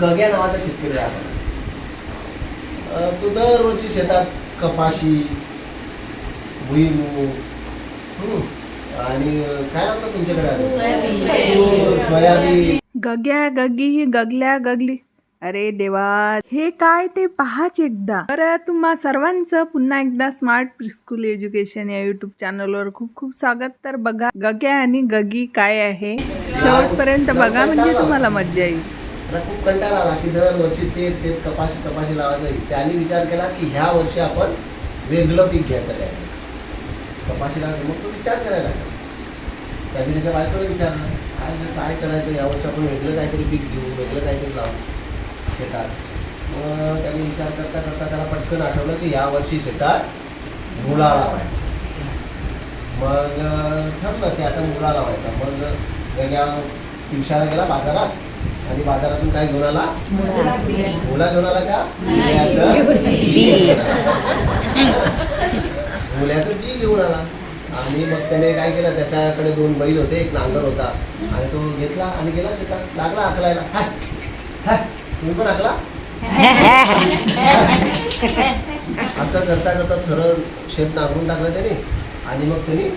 गग्या नावाचा शेतकरी आहे आपण. तो दरवर्षी शेतात कपाशी भुईमूग हं, आणि काय लावतात तुमच्याकडे सोयाबीन. गग्या गगी गगल्या गगली. अरे देवा हे काय ते पहाच एकदा. तर तुम्हा सर्वांचं पुन्हा एकदा स्मार्ट प्रिस्कूल एज्युकेशन या युट्यूब चॅनलवर खूप खूप स्वागत. तर बघा गग्या आणि गगी काय आहे? शेवटपर्यंत बघा म्हणजे तुम्हाला मजा येईल. मला खूप कंटाळा आला की दरवर्षी तेच तेच कपाशी कपाशी लावायचं त्याने विचार केला की ह्या वर्षी आपण वेगळं पीक घ्यायचं काय कपाशी लावायचं मग तो विचार करायला त्यांनी त्याच्या बायकोला विचारलं काय काय करायचं? यावर्षी आपण वेगळं काहीतरी पीक घेऊ वेगळं काहीतरी लावू शेतात. मग त्यांनी विचार करता करता त्याला पटकन आठवलं की यावर्षी शेतात मुळा लावायचा. मग ठरलं की आता मुळा लावायचा. मग गेल्या दिवसाला गेला बाजारात. आणि बाजारातून काय घेऊन आला? मुला घेऊन आला का? मुल्याचं बी घेऊन आला. आणि मग त्याने काय केलं? त्याच्याकडे दोन बैल होते एक नांगर होता. आणि तो घेतला आणि गेला शेतात. लागला आकलायला. तुम्ही पण आकला? असं करता करता सरळ शेत नांगरून टाकलं त्याने. आणि मग त्यांनी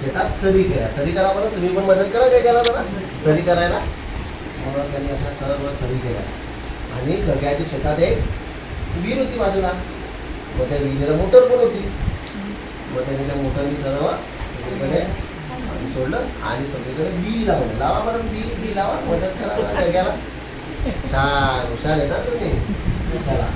शेतात सरी केल्या. सरी करा बरं तुम्ही पण मदत करा काय केला जरा सरी करायला. म्हणून त्यांनी अशा सर्व सरी केल्या. आणि गग्याच्या शेतात एक विहीर होती बाजूला. मग त्या विहिरीला मोटर पण होती. मग त्यांनी त्या मोटरनी सर्व सगळीकडे पाणी सोडलं आणि सगळीकडे बी लावलं. लावा बरं बी बी लावा. मदत करा बरं छान हुशार आहे ना तुम्ही? चला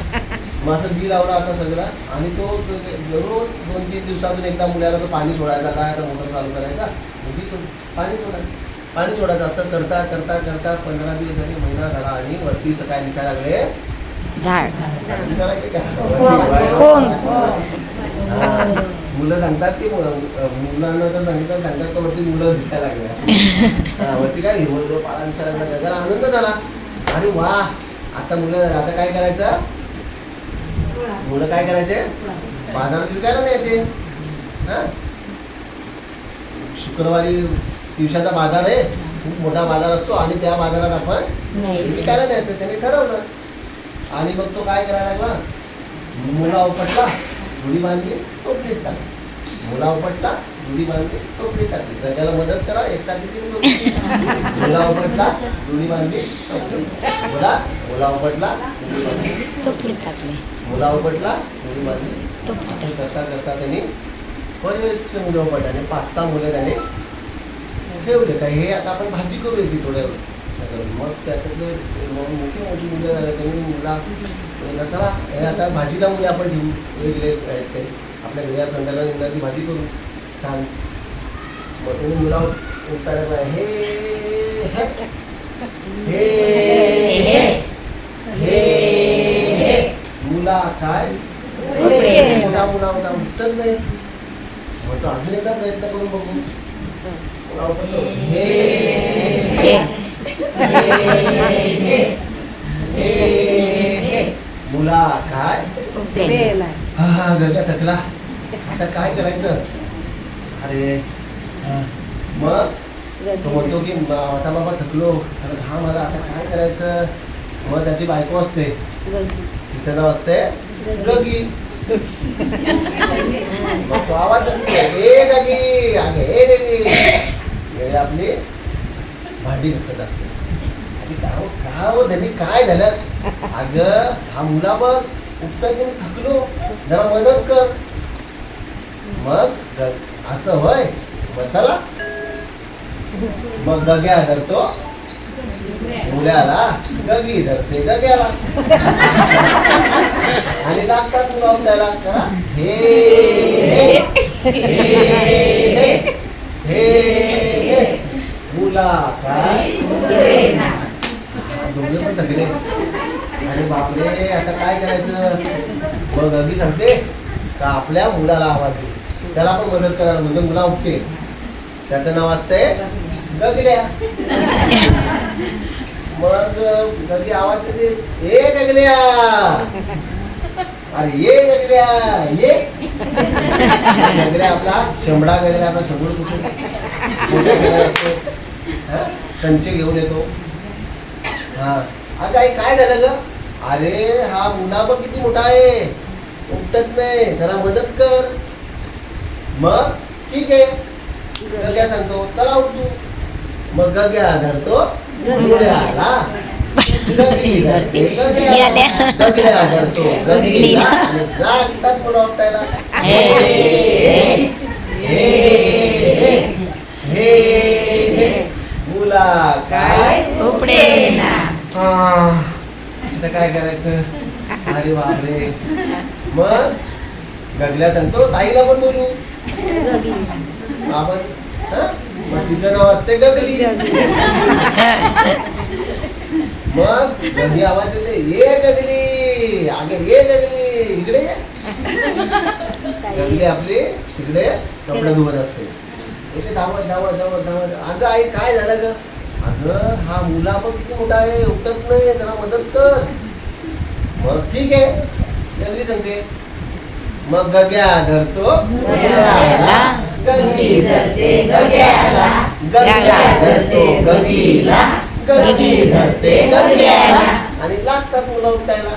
मग असं बी लावला आता सगळा. आणि तो सगळे- रोज दोन तीन दिवसातून एकदा मुलाला तो पाणी सोडायचा काय आता मोटर चालू करायचा मग बी सोड पाणी सोडायचं. पाणी सोडायचं असं करता करता करता पंधरा दिवस झाले महिना झाला आणि वरती सकाळी दिसायला लागले. झाड. दिसायला लागले का? कोण? मुलं सांगतात की मुलांना तर सांगतात सांगतात का वरती मुलं दिसायला लागले. हा, वरती काय हिरवं हिरवं पाळा दिसायला लागला. जरा आनंद झाला. अरे वा आता मुलं आता काय करायचं? मुलं काय करायचे? बाजारात विकायला न्यायचे. हा? शुक्रवारी दिवसाचा बाजार आहे खूप मोठा बाजार असतो आणि त्या बाजारात आपण विकायला न्यायचं त्याने ठरवलं. आणि मग तो काय करायला लागला? मुला उपटला जुडी बांधली टोपलीत टाकली. मुला उपटला जुडी बांधली टोपलीत टाकली. तर त्याला मदत करा एकटा किती मुला उपटला जुडी बांधली टोपलीत. मुला मुला उपटला बांधली. टोपलीत टाकले. मुला उपटला जुडी बांधली. असं करता करता त्यांनी बरेचसे मुलं उपटले. पाच सहा मुलं त्याने ठेवले काय हे आता आपण भाजी करू याची थोड्या मग त्याच्यातले मग मोठी मोठी मुलं झाले त्यांनी मुला म्हणलं, चला हे आता भाजीला मुले आपण ठेवू वेगळे आहेत ते. आपल्या घरी आज संध्याकाळी मुलाची भाजी करू. छान. मग त्यांनी मुला लागला, हे हे. हे मुला काय? मोठा मुला होता उठत नाही. मग तो अजून एकदा प्रयत्न करून बघू. मुला मुला काय हा गग्या थकला. आता काय करायचं? अरे. मग? तो म्हणतो की "मा- आता बाबा थकलो. आता घाम आला आता काय करायचं? मग त्याची बायको असते. तिचं नाव असते गगी. मग तो आवाज ए गगी. अगे ए गगी. हे आपली भांडी घसत असते. आणि गाव गाव धनी काय झालं? अगं हा मुला बघ उपटा मी थकलो. जरा मदत कर. मग असं होय? मग चला. मग गग्या धरतो. मुलाला गगी धरते गग्याला. आणि लागतात मुला त्याला करा हे हे हे मुला काय पण थकले अरे बापरे आता काय करायचं? मग अगदी सांगते. का आपल्या मुलाला आवाज दे. त्याला पण मदत करायला म्हणजे मुला उठते. त्याचं नाव असते गगल्या. मग गगी आवाज देते. ए गगल्या. अरे ये गगल्या. ये. गगल्या आपला शेंबडा गगल्या आता शेंबूड कुठे? गगल्या असतो? हा? कंची घेऊन येतो. हा. आई काय झालं ग? अरे हा मुला बघ किती मोठा आहे. उठत नाही. जरा मदत कर. मग? ठीक आहे. गग्या सांगतो. चला उठ तू. मग गग्या धरतो. उठायला हे. मुला काय? उपडे आता काय करायचं? अरे बापरे. मग? गगल्या सांगतो ताईला पण बोलू. आपण? हं? मग तिचं नाव असते गगली. मग गगली आवाज येते ये गगली. अगे ये गगली. इकडे गगली आपली तिकडे कपडे धुवत असते. इथे धावत धावत धावत धावत. अगं आई काय झालं ग? अगं हा मुला पण किती मोठा आहे उठत नाही जरा मदत कर. मग ठीक आहे. गगली सांगते. मग गग्या धरतो. गगी धरते गग्याला. गग्या धरतो. गगीला. गगी धरते गगल्याला आणि लागतात मुलं उठायला.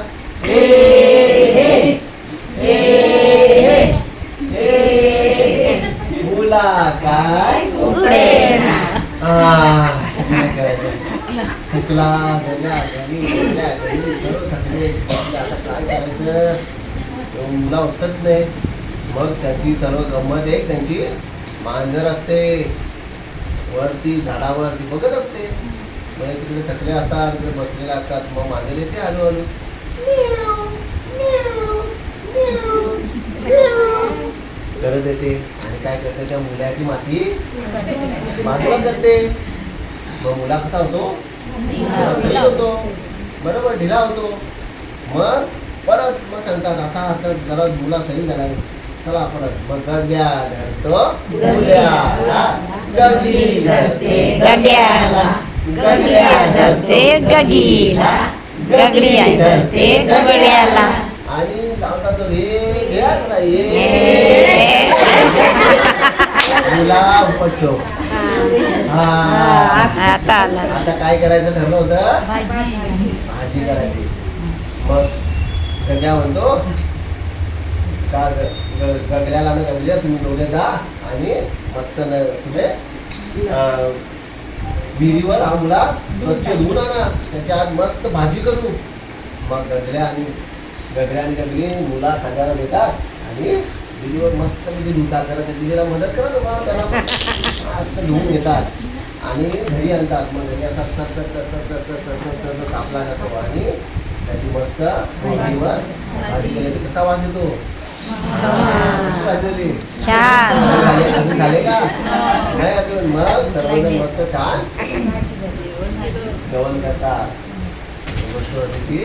काय करायचं चुकला गल्या गल्या सर्व थकले आता काय करायचं मुला उठत नाही मग त्याची सर्व गंमत एक त्यांची मांजर असते वरती झाडावर ती बघत असते म्हणजे तिकडे थकले असतात तिकडे बसलेले असतात मग मांजर येते हळूहळू करत येते. काय करते त्या मुलाची माती? बाजूला करते. मग मुला कसा होतो? होतो. बरोबर ढिला होतो. मग परत मग सांगतात आता आता जरा मुला सैल झालाय. चला परत. मग गग्या धरतो. मुल्याला गगी धरते. गग्याला गग्या धरते. गगीला गगडी आहे धरते. गगड्याला. आणि लावता तो रे घ्या जरा ये मुला उपटतो हा. आता आला. आता काय करायचं ठरलं होतं? भाजी. करायची. मग गग्या म्हणतो का ग- ग- गगल्याला ना गगल्या तुम्ही दोघे जा आणि मस्त न तुम्ही विहिरीवर मुला स्वच्छ धुवून आणा. त्याच्या आत मस्त भाजी करू. मग गगल्या आणि गगल्या आणि गगली मुला खांद्याला देतात आणि तिथे धुतात जरा जमिनीला मदत करा तुम्हाला त्याला जास्त धुवून घेतात आणि घरी आणतात मग घरी असा चच चच कापला जातो आणि त्याची मस्त भाजीवर भाजी केली तर कसा वास येतो कशी अजून झाले का नाही अजून मग सर्वजण मस्त छान जेवण करतात गोष्ट होती ती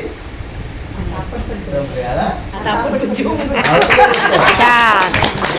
छान